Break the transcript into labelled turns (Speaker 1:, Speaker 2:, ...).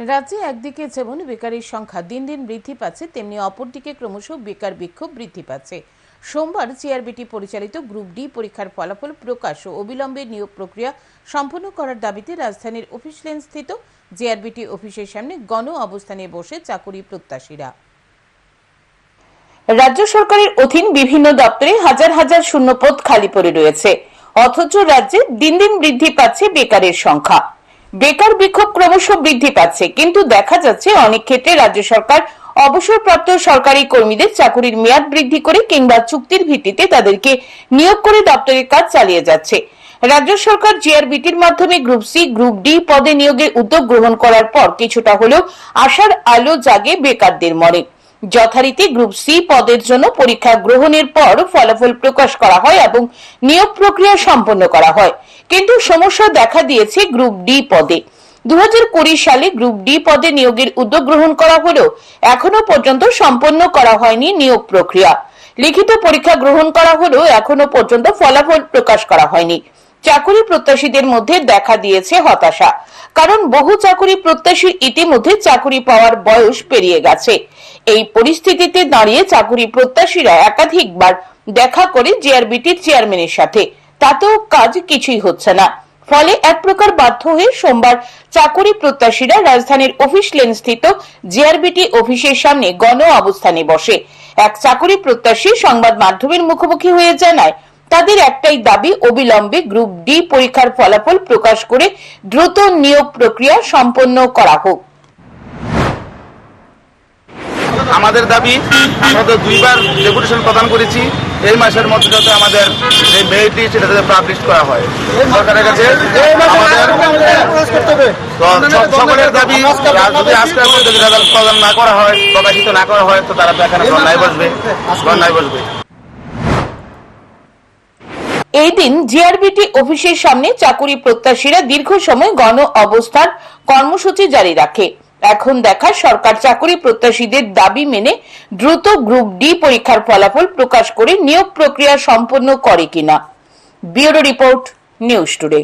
Speaker 1: রাজ্যে একদিকে যেমন বেকারের সংখ্যা দিন দিন বৃদ্ধি পাচ্ছে, তেমনি অপরদিকে ক্রমশ বেকার বিক্ষোভ বৃদ্ধি পাচ্ছে। সোমবার জিআরবিটি পরিচালিত গ্রুপ ডি পরীক্ষার ফলাফল প্রকাশ ও অবিলম্বে নিয়োগ প্রক্রিয়া সম্পন্ন করার দাবিতে রাজধানীর অফিস লেন স্থিত জিআরবিটি অফিসের সামনে গণ অবস্থানে বসে চাকুরি প্রত্যাশীরা।
Speaker 2: রাজ্য সরকারের অধীন বিভিন্ন দপ্তরে হাজার হাজার শূন্যপদ খালি পড়ে রয়েছে, অথচ রাজ্যে দিন দিন বৃদ্ধি পাচ্ছে বেকারের সংখ্যা। বেকার বিক্ষোভ ক্রমশ বৃদ্ধি পাচ্ছে, কিন্তু দেখা যাচ্ছে অনেক ক্ষেত্রে রাজ্য সরকার অবসরপ্রাপ্ত সরকারি কর্মীদের চাকুরির মেয়াদ বৃদ্ধি করে কিংবা চুক্তির ভিত্তিতে তাদেরকে নিয়োগ করে দপ্তরের কাজ চালিয়ে যাচ্ছে। রাজ্য সরকার জিআরবিটির মাধ্যমে গ্রুপ সি, গ্রুপ ডি পদে নিয়োগের উদ্যোগ গ্রহণ করার পর কিছুটা হলেও আশার আলো জাগে বেকারদের মনে। যথারীতি গ্রুপ সি পদের জন্য পরীক্ষা গ্রহণের পর ফলাফল প্রকাশ করা হয় এবং নিয়োগ প্রক্রিয়া সম্পন্ন করা হয়। কিন্তু সমস্যা দেখা দিয়েছে গ্রুপ ডি পদে। দুহাজার কুড়ি সালে গ্রুপ ডি পদে নিয়োগের উদ্যোগ গ্রহণ করা হলেও এখনও পর্যন্ত সম্পন্ন করা হয়নি নিয়োগ প্রক্রিয়া। লিখিত পরীক্ষা গ্রহণ করা হলেও এখনও পর্যন্ত ফলাফল প্রকাশ করা হয়নি। চাকুরি প্রত্যাশীদের মধ্যে দেখা দিয়েছে হতাশা। কারণ বহু চাকুরি প্রত্যাশী ইতিমধ্যে চাকুরি পাওয়ার বয়স পেরিয়ে গেছে। এই পরিস্থিতিতে দাঁড়িয়ে চাকুরি প্রত্যাশীরা একাধিকবার দেখা করে জিআরবিটির চেয়ারম্যানের সাথে। তাতেও কাজ কিছুই হচ্ছে না। ফলে এক প্রকার বাধ্য হয়ে সোমবার চাকুরি প্রত্যাশীরা রাজধানীর অফিস লেন স্থিত জিআরবিটি অফিসের সামনে গণ অবস্থানে বসে। এক চাকুরি প্রত্যাশী সংবাদ মাধ্যমের মুখোমুখি হয়ে জানায়, তাদের একটাই দাবি অবিলম্বে গ্রুপ ডি পরীক্ষার ফলাফল প্রকাশ করে দ্রুত নিয়োগ প্রক্রিয়া সম্পন্ন করা হোক।
Speaker 3: আমাদের দাবি আমরা তো দুইবার ডেপুটেশন প্রদান করেছি। এই মাসের মধ্যে যাতে আমাদের যে মেয়েটি সেটা যাতে পাবলিশ করা হয়। সরকারের কাছে সকলের দাবি যদি আজকের মধ্যে যদি রেজাল্ট প্রদান না করা হয় প্রকাশিত না করা হয় তো তারা তো এখানে ধর্নায় বসবে। ধর্নায় বসবে।
Speaker 2: এই দিন জিআরবিটি অফিসের সামনে চাকুরি প্রত্যাশীরা দীর্ঘ সময় গণ অবস্থার কর্মসূচি জারি রাখে। এখন দেখা সরকার চাকরি প্রত্যাশীদের দাবি মেনে দ্রুত গ্রুপ ডি পরীক্ষার ফলাফল প্রকাশ করে নিয়োগ প্রক্রিয়া সম্পন্ন করে কিনা। Bureau report, news today.